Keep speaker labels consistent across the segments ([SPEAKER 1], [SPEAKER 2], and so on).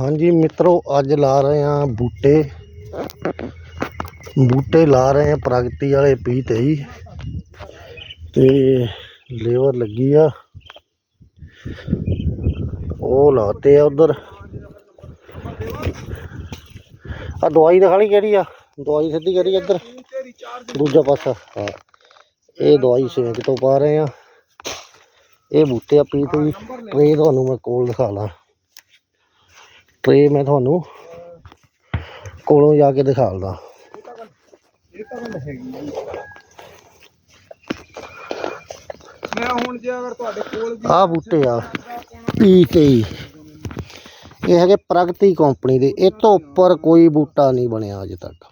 [SPEAKER 1] ਹਾਂਜੀ ਮਿੱਤਰੋ, ਅੱਜ ਲਾ ਰਹੇ ਆ ਬੂਟੇ। ਬੂਟੇ ਲਾ ਰਹੇ ਆ ਪ੍ਰਗਤੀ ਵਾਲੇ ਪੀ ਤੇਈ ਤੇ ਲੇਬਰ ਲੱਗੀ ਆ। ਉਹ ਲਾਤੇ ਆ ਉਧਰ। ਆ ਦਵਾਈ ਦਿਖਾਣੀ ਕਿਹੜੀ ਆ? ਦਵਾਈ ਸਿੱਧੀ ਕਿਹੜੀ ਇੱਧਰ। ਦੂਜਾ ਪਾਸਾ। ਹਾਂ। ਇਹ ਦਵਾਈ ਸੇਕ ਤੋਂ ਪਾ ਰਹੇ ਆ ਇਹ ਬੂਟੇ ਆ ਪੀ ਤੇਈ ਇਹ ਤੁਹਾਨੂੰ ਮੈਂ ਕੋਲ ਦਿਖਾ ਲਾਂ। ਟਰੇ ਮੈਂ ਤੁਹਾਨੂੰ ਕੋਲੋਂ ਜਾ ਕੇ ਦਿਖਾਲਦਾ
[SPEAKER 2] ਮੈਂ ਹੁਣ ਜੇ ਅਗਰ ਤੁਹਾਡੇ ਕੋਲ ਵੀ
[SPEAKER 1] ਆਹ ਬੂਟੇ ਆ ਪੀ ਤੇਈ ਇਹ ਹੈਗੇ ਪ੍ਰਗਤੀ ਕੰਪਨੀ ਦੇ। ਇਹ ਤੋਂ ਉੱਪਰ ਕੋਈ ਬੂਟਾ ਨਹੀਂ ਬਣਿਆ ਅਜੇ ਤੱਕ।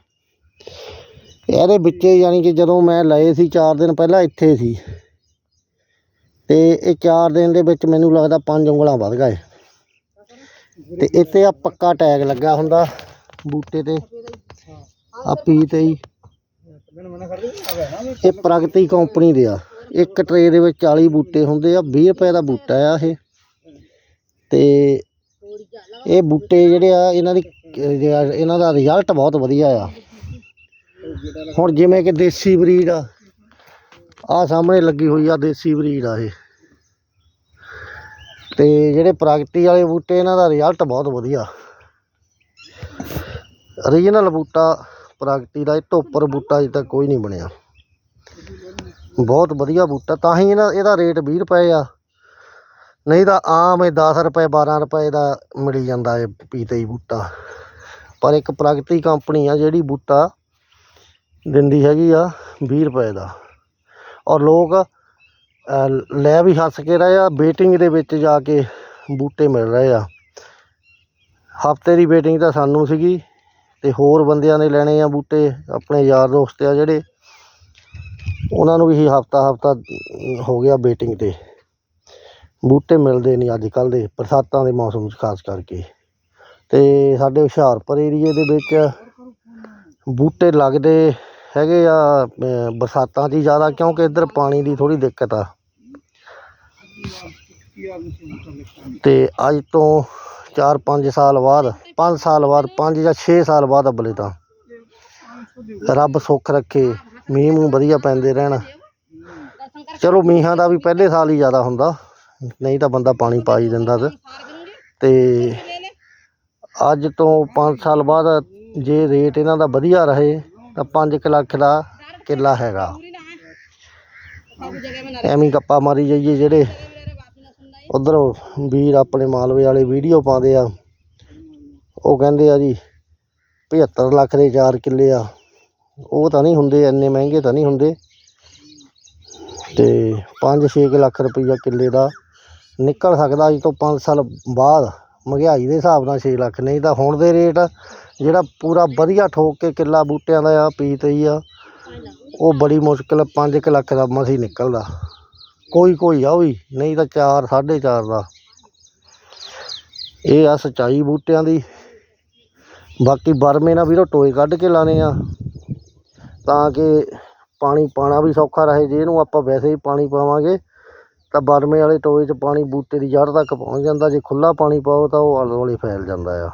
[SPEAKER 1] ਇਹਦੇ ਵਿੱਚ ਯਾਨੀ ਕਿ ਜਦੋਂ ਮੈਂ ਲਏ ਸੀ 4 ਦਿਨ ਪਹਿਲਾਂ ਇੱਥੇ ਸੀ। ਤੇ ਇਹ 4 ਦਿਨ ਦੇ ਵਿੱਚ ਮੈਨੂੰ ਲੱਗਦਾ 5 ਉਂਗਲਾਂ ਵੱਧ ਗਏ। ਤੇ ਇੱਥੇ ਆ ਪੱਕਾ ਟੈਗ ਲੱਗਾ ਹੁੰਦਾ, ਬੂਟੇ ਤੇ। ਆ ਪੀ
[SPEAKER 2] 'ਤੇ ਹੀ।
[SPEAKER 1] ਇਹ ਪ੍ਰਗਤੀ ਕੰਪਨੀ ਦੇ ਆ। ਇੱਕ ਟਰੇ ਦੇ ਵਿੱਚ 40 ਬੂਟੇ ਹੁੰਦੇ ਆ 20 ਰੁਪਏ ਦਾ ਬੂਟਾ ਆ ਇਹ। ਤੇ ਇਹ ਬੂਟੇ ਜਿਹੜੇ ਆ, ਇਹਨਾਂ ਦੀ, ਇਹਨਾਂ ਦਾ ਰਿਜ਼ਲਟ ਬਹੁਤ ਵਧੀਆ ਆ। ਹੁਣ ਜਿਵੇਂ ਕਿ ਦੇਸੀ ਬਰੀਡ ਆ ਆ ਸਾਹਮਣੇ ਲੱਗੀ ਹੋਈ ਆ ਦੇਸੀ ਬਰੀਡ ਆ ਇਹ। ਤੇ ਜਿਹੜੇ ਪ੍ਰਗਤੀ ਵਾਲੇ ਬੂਟੇ, ਇਹਨਾਂ ਦਾ ਰਿਜ਼ਲਟ ਬਹੁਤ ਵਧੀਆ। ਓਰੀਜਨਲ ਬੂਟਾ ਪ੍ਰਗਤੀ ਦਾ, ਇਹ ਤੋਂ ਉੱਪਰ ਬੂਟਾ ਅਜੇ ਤੱਕ ਕੋਈ ਨਹੀਂ ਬਣਿਆ। ਬਹੁਤ ਵਧੀਆ ਬੂਟਾ, ਤਾਂ ਹੀ ਇਹਨਾਂ, ਇਹਦਾ ਰੇਟ 20 ਰੁਪਏ ਆ। ਨਹੀਂ ਤਾਂ ਆਮ ਇਹ 10 ਰੁਪਏ 12 ਰੁਪਏ ਦਾ ਮਿਲ ਜਾਂਦਾ ਇਹ ਪੀਤੇ ਹੀ ਬੂਟਾ। ਪਰ ਇੱਕ ਪ੍ਰਗਤੀ ਕੰਪਨੀ ਆ, ਜਿਹੜੀ ਬੂਟਾ ਦਿੰਦੀ ਹੈਗੀ ਆ 20 ਰੁਪਏ ਦਾ। ਔਰ ਲੋਕ ਲੈ ਵੀ ਹੱਸ ਕੇ ਰਹੇ ਆ ਵੇਟਿੰਗ ਦੇ ਵਿੱਚ ਜਾ ਕੇ ਬੂਟੇ ਮਿਲ ਰਹੇ ਆ। ਹਫ਼ਤੇ ਦੀ ਵੇਟਿੰਗ ਤਾਂ ਸਾਨੂੰ ਸੀਗੀ ਤੇ ਹੋਰ ਬੰਦਿਆਂ ਨੇ ਲੈਣੇ ਆ ਬੂਟੇ, ਆਪਣੇ ਯਾਰ ਦੋਸਤ ਆ ਜਿਹੜੇ, ਉਹਨਾਂ ਨੂੰ ਵੀ ਹਫਤਾ ਹਫਤਾ ਹੋ ਗਿਆ ਵੇਟਿੰਗ ਤੇ। ਬੂਟੇ ਮਿਲਦੇ ਨਹੀਂ ਅੱਜ ਕੱਲ੍ਹ ਦੇ ਬਰਸਾਤਾਂ ਦੇ ਮੌਸਮ 'ਚ ਖਾਸ ਕਰਕੇ। ਤੇ ਸਾਡੇ ਹੁਸ਼ਿਆਰਪੁਰ ਏਰੀਏ ਦੇ ਵਿੱਚ ਬੂਟੇ ਲੱਗਦੇ ਹੈਗੇ ਆ ਬਰਸਾਤਾਂ 'ਚ ਹੀ ਜ਼ਿਆਦਾ, ਕਿਉਂਕਿ ਇੱਧਰ ਪਾਣੀ ਦੀ ਥੋੜੀ ਦਿੱਕਤ ਆ। ਤੇ ਅੱਜ ਤੋਂ 4-5 ਸਾਲ ਬਾਅਦ 5 ਸਾਲ ਬਾਅਦ 5 ਜਾਂ 6 ਸਾਲ ਬਾਅਦ ਅਬਲੇ ਤਾਂ। ਰੱਬ ਸੁੱਖ ਰੱਖੇ, ਮੀਂਹ ਮੂੰਹ ਵਧੀਆ ਪੈਂਦੇ ਰਹਿਣ। ਚਲੋ ਮੀਂਹਾਂ ਦਾ ਵੀ ਪਹਿਲੇ ਸਾਲ ਹੀ ਜ਼ਿਆਦਾ ਹੁੰਦਾ, ਨਹੀਂ ਤਾਂ ਬੰਦਾ ਪਾਣੀ ਪਾ ਹੀ ਦਿੰਦਾ ਤੇ। ਅੱਜ ਤੋਂ 5 ਸਾਲ ਬਾਅਦ ਜੇ ਰੇਟ ਇਹਨਾਂ ਦਾ ਵਧੀਆ ਰਹੇ, ਤਾਂ 5 ਲੱਖ ਦਾ ਕਿੱਲਾ ਹੈਗਾ। ਐਵੇਂ ਹੀ ਗੱਪਾਂ ਮਾਰੀ ਜਾਈਏ ਜਿਹੜੇ ਉਧਰ ਵੀਰ ਆਪਣੇ ਮਾਲਵੇ ਵਾਲੇ ਵੀਡੀਓ ਪਾਉਂਦੇ ਆ। ਉਹ ਕਹਿੰਦੇ ਆ ਜੀ 75 ਲੱਖ ਦੇ 4 ਕਿੱਲੇ ਆ। ਉਹ ਤਾਂ ਨਹੀਂ ਹੁੰਦੇ, ਇੰਨੇ ਮਹਿੰਗੇ ਤਾਂ ਨਹੀਂ ਹੁੰਦੇ। ਤੇ 5-6 ਲੱਖ ਰੁਪਈਆ ਕਿੱਲੇ ਦਾ ਨਿਕਲ ਸਕਦਾ ਜੀ ਤੋਂ 5 ਸਾਲ ਬਾਅਦ। ਮਹਿੰਗਾਈ ਦੇ ਹਿਸਾਬ ਨਾਲ 6 ਲੱਖ, ਨਹੀਂ ਤਾਂ ਹੁਣ ਦੇ ਰੇਟ ਜਿਹੜਾ ਪੂਰਾ ਵਧੀਆ ਠੋਕ ਕੇ ਕਿੱਲਾ ਬੂਟਿਆਂ ਦਾ ਆ, ਪੀਤ ਹੀ ਆ, ਉਹ ਬੜੀ ਮੁਸ਼ਕਿਲ 5 ਲੱਖ ਦਾ ਮਸੀ ਨਿਕਲਦਾ। ਕੋਈ ਕੋਈ ਆ ਵੀ, ਨਹੀਂ ਤਾਂ 4 4.5 ਦਾ। ਇਹ ਆ ਸਚਾਈ ਬੂਟਿਆਂ ਦੀ। ਬਾਕੀ ਬਰਮੇ ਨਾਲ ਵੀਰੋ ਟੋਏ ਕੱਢ ਕੇ ਲਾਣੇ ਆ। ਤਾਂ ਕਿ ਪਾਣੀ ਪਾਣਾ ਵੀ ਸੌਖਾ ਰਹੇ। ਜੇ ਇਹਨੂੰ ਆਪਾਂ ਵੈਸੇ ਹੀ ਪਾਣੀ ਪਾਵਾਂਗੇ, ਤਾਂ ਬਰਮੇ ਵਾਲੇ ਟੋਏ 'ਚ ਪਾਣੀ ਬੂਟੇ ਦੀ ਜੜ੍ਹ ਤੱਕ ਪਹੁੰਚ ਜਾਂਦਾ। ਜੇ ਖੁੱਲਾ ਪਾਣੀ ਪਾਓ ਤਾਂ ਉਹ ਆਲੇ ਦੁਆਲੇ ਫੈਲ ਜਾਂਦਾ ਆ।